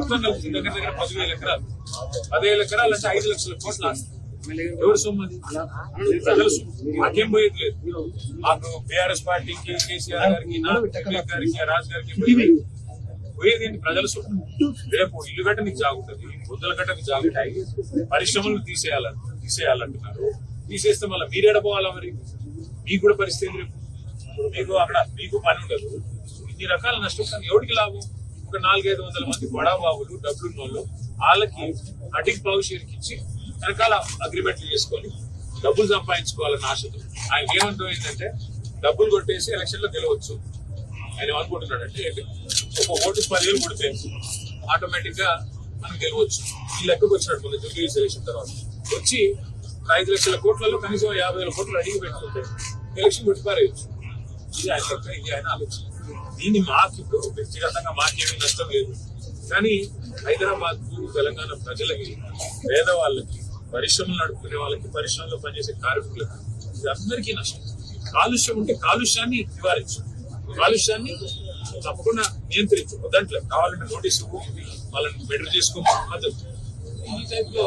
మొత్తం కలిసి దగ్గర దగ్గర పదివేల ఎకరాలు. పదివేల ఎకరాలు అంటే ఐదు లక్షల కోట్ల ఆస్తి. ఎవరు సొమ్ము అది? ప్రజల సొమ్ము. మాకేం పోయేది లేదు. మాకు బీఆర్ఎస్ పార్టీకి కేసీఆర్ గారికి గారికి రాజు గారికి పోయేది ఏంటి? ప్రజల సొమ్ము. రేపు ఇల్లు గట్ట నీకు జాగుంటది. బుద్ధల గట్ట నీకు జాగుంటాయి. పరిశ్రమలు తీసేయాలని తీసేయాలంటున్నారు. తీసేస్తే మళ్ళీ మీరు ఎడపోవాలా మరి? మీకు కూడా పరిస్థితి రేపు? మీకు అక్కడ మీకు పని ఉండదు. ఇన్ని రకాల నష్టం. కానీ ఎవరికి లాభం? ఒక నాలుగైదు వందల మంది బడాబాబులు డబ్బులు వాళ్ళు వాళ్ళకి అడిగి భవిష్యత్తుకి ఇచ్చి రకాల అగ్రిమెంట్లు చేసుకొని డబ్బులు సంపాదించుకోవాలని ఆశతో. ఆయన ఏమంటూ ఏంటంటే డబ్బులు కొట్టేసి ఎలక్షన్లో గెలవచ్చు. ఆయన అనుకుంటున్నాడంటే ఒక ఓటు పదివేలు కొడితే ఆటోమేటిక్గా మనం గెలవచ్చు. ఈ లెక్కకు వచ్చినట్టు మన జూబ్లీ సెలక్షన్ తర్వాత. వచ్చి ఐదు లక్షల కోట్లలో కనీసం యాభై వేల కోట్లు అడిగి పెట్టుకుంటే ఎలక్షన్ కొట్టి పారేయచ్చు. ఇది ఆయన ఇది ఆయన ఆలోచన. దీన్ని మాకు ఇప్పుడు వ్యక్తిగతంగా మాకేమీ నష్టం లేదు. కానీ హైదరాబాద్ తెలంగాణ ప్రజలకి పేదవాళ్ళకి పరిశ్రమలు నడుపుకునే వాళ్ళకి పరిశ్రమలో పనిచేసే కార్మికులకు ఇది అందరికీ నష్టం. కాలుష్యం ఉంటే కాలుష్యాన్ని నివారించు. కాలుష్యాన్ని తప్పకుండా నియంత్రించు. దాంట్లో కావాలంటే నోటీసు వాళ్ళని బెటర్ చేసుకో మద్దతు ఈ టైప్లో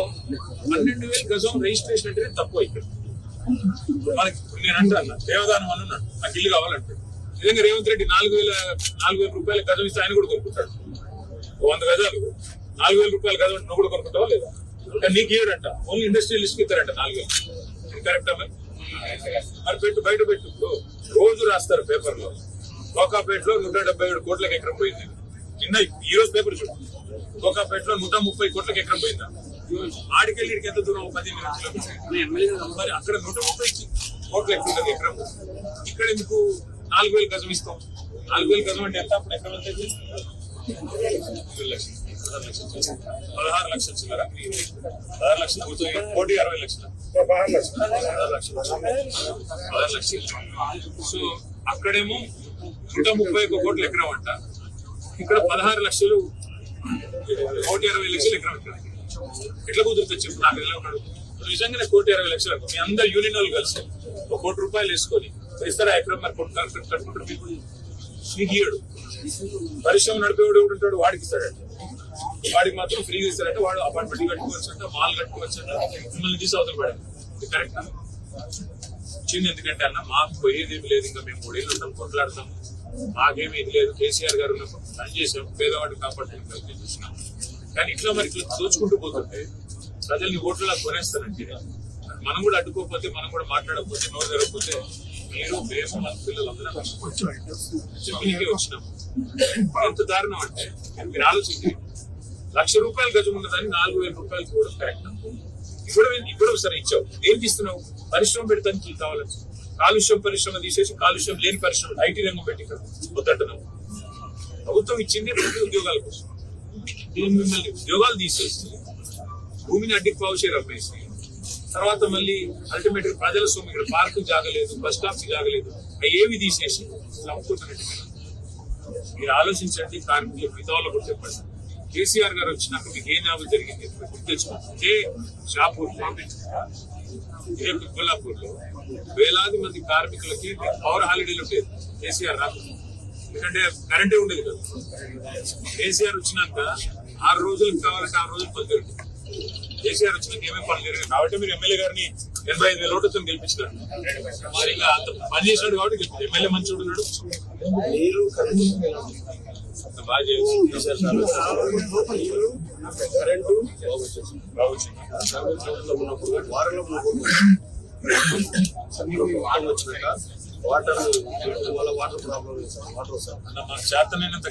పన్నెండు వేలు గజం రిజిస్ట్రేషన్ అంటే తక్కువ ఇక్కడ. మనకి ఇప్పుడు నేను అంటాను దేవదానం అని ఉన్నాడు. నాకు ఇల్లు కావాలంటాడు నిజంగా రేవంత్ రెడ్డి నాలుగు వేల నాలుగు వేల రూపాయల గజం ఇస్తే ఆయన కూడా కొనుక్కుంటాడు. వంద గజాలు. నాలుగు వేల రూపాయల గజం నువ్వు కూడా కొనుక్కుంటావా లేదా? నీకు ఇవ్వడంట ఓన్లీ ఇండస్ట్రియలిస్ట్ ఇస్తారంట నాలుగు వేలు. కరెక్టా మరి? మరి పెట్టు బయట పెట్టు. రోజు రాస్తారు పేపర్లో లో నూట డెబ్బై ఏడు కోట్లకు ఎకరం పోయింది. నిన్న ఈ రోజు పేపర్ చూడు. కోకాపేట లో నూట ముప్పై కోట్లకు ఎకరం పోయిందా? ఆడికెళ్ళి ఇక్కడికి ఎంత దూరం పది కిలోమీటర్లు మరి అక్కడ నూట ముప్పై కోట్లు ఎక్కువ ఉంటుంది ఎకరం ఇక్కడ ఎందుకు నాలుగు వేలు గజం ఇస్తాం నాలుగు వేలు గజం అంటే ఎంత అప్పుడు ఎకరం ఎంత పదహారు లక్షలు పదహారు లక్షలు చిల్లర పదహారు లక్షలు కోటి అరవై లక్షలు పదహారు లక్షలు పదహారు లక్షలు సో అక్కడేమో నూట ముప్పై ఒక్క కోట్లు ఎకరం అంట. ఇక్కడ పదహారు లక్షలు కోటి అరవై లక్షలు ఎకరం ఇక్కడ ఎట్లా కుదురుతుంది చెప్పు? నాకు ఎలా ఉన్నాడు? నిజంగానే కోటి ఇరవై లక్షలు మీ అందరు యూనియన్ వాళ్ళు కలిసి ఒక కోటి రూపాయలు వేసుకొని ఇస్తారా ఎక్కడ మరి కోటి కట్టుకుంటారు కట్టుకుంటారు మీకు మీకు ఇయ్యడు. పరిశ్రమ నడిపేవాడు ఎవడు ఉంటాడు? వాడికి ఇస్తాడంట. వాడికి మాత్రం ఫ్రీగా ఇస్తారంటే వాడు అపార్ట్మెంట్ కట్టుకోవచ్చు అంట మాల్ కట్టుకోవచ్చు అంట మిమ్మల్ని తీసి అవతల పడాలి కరెక్ట్ వచ్చింది ఎందుకంటే అన్న మాకు పోయేది లేదు. ఇంకా మేము మూడేళ్ళు ఉంటాం కొట్లాడతాం. మాకేమీ ఇది లేదు. కేసీఆర్ గారు ఉన్నప్పుడు పని చేసాం పేదవాడిని కాపాడడానికి ప్రయత్నం చేసినాం కానీ ఇట్లా మరి ఇట్లా దోచుకుంటూ పోతుంటే ప్రజల్ని ఓట్లలో కొనేస్తారంటే మనం కూడా అడ్డుకోకపోతే మనం కూడా మాట్లాడకపోతే నోరు జరగకపోతే మీరు మేము మన పిల్లలు అందరం చెప్పినకే వచ్చినాం. ఎంత దారుణం అంటే మీరు ఆలోచించి లక్ష రూపాయలు గజం ఉన్నదాన్ని నాలుగు వేల రూపాయలు కూడా కరెక్ట్ ఇప్పుడు ఇప్పుడు సరే ఇచ్చావు. ఏం తీస్తున్నావు పరిశ్రమ పెడతానికి కావాలని కాలుష్యం పరిశ్రమ తీసేసి కాలుష్యం లేని పరిశ్రమ ఐటీ రంగం పెట్టి ఇక్కడ వద్దంటున్నావు ప్రభుత్వం ఇచ్చింది ప్రతి ఉద్యోగాల కోసం. దీన్ని మిమ్మల్ని ఉద్యోగాలు తీసేస్తుంది భూమిని అడ్డికి పావుచేరు అమ్మేసి తర్వాత మళ్ళీ అల్టిమేట్ ప్రజల సొమ్ము ఇక్కడ పార్కు జాగలేదు బస్ స్టాప్ జాగలేదు అవి ఏవి తీసేసి ఇలా అమ్ముకుంటున్నట్టు మీరు. ఆలోచించండి కార్మికులు మిగతా కూడా చెప్పండి. కేసీఆర్ గారు వచ్చినాక మీకు ఏ న్యాయం జరిగింది గుర్తు తెచ్చుకోండి ఇదే షాపూర్లో వేలాది మంది కార్మికులకి పవర్ హాలిడేలు ఉండేది కేసీఆర్ రాకుండా ఎందుకంటే కరెంటే ఉండేది కదా. కేసీఆర్ వచ్చినాక ఆరు రోజులకు కావాలంటే ఆరు రోజులు పని జరుగుతుంది. కేసీఆర్ వచ్చినాక ఏమేమి పనులు జరిగాయి? కాబట్టి మీరు ఎమ్మెల్యే గారిని ఎనభై ఐదు వేల ఓట్లతో గెలిపించినారు. మరి ఇంకా అంత పని చేసినాడు కాబట్టి గెలిపించారు. ఎమ్మెల్యే మంచోడు ఉన్నాడు. బాగా కరెంటు వారంలో వాటర్ వచ్చినాక వాటర్ వల్ల వాటర్ ప్రాబ్లం వాటర్ మాకు చేతనైనంత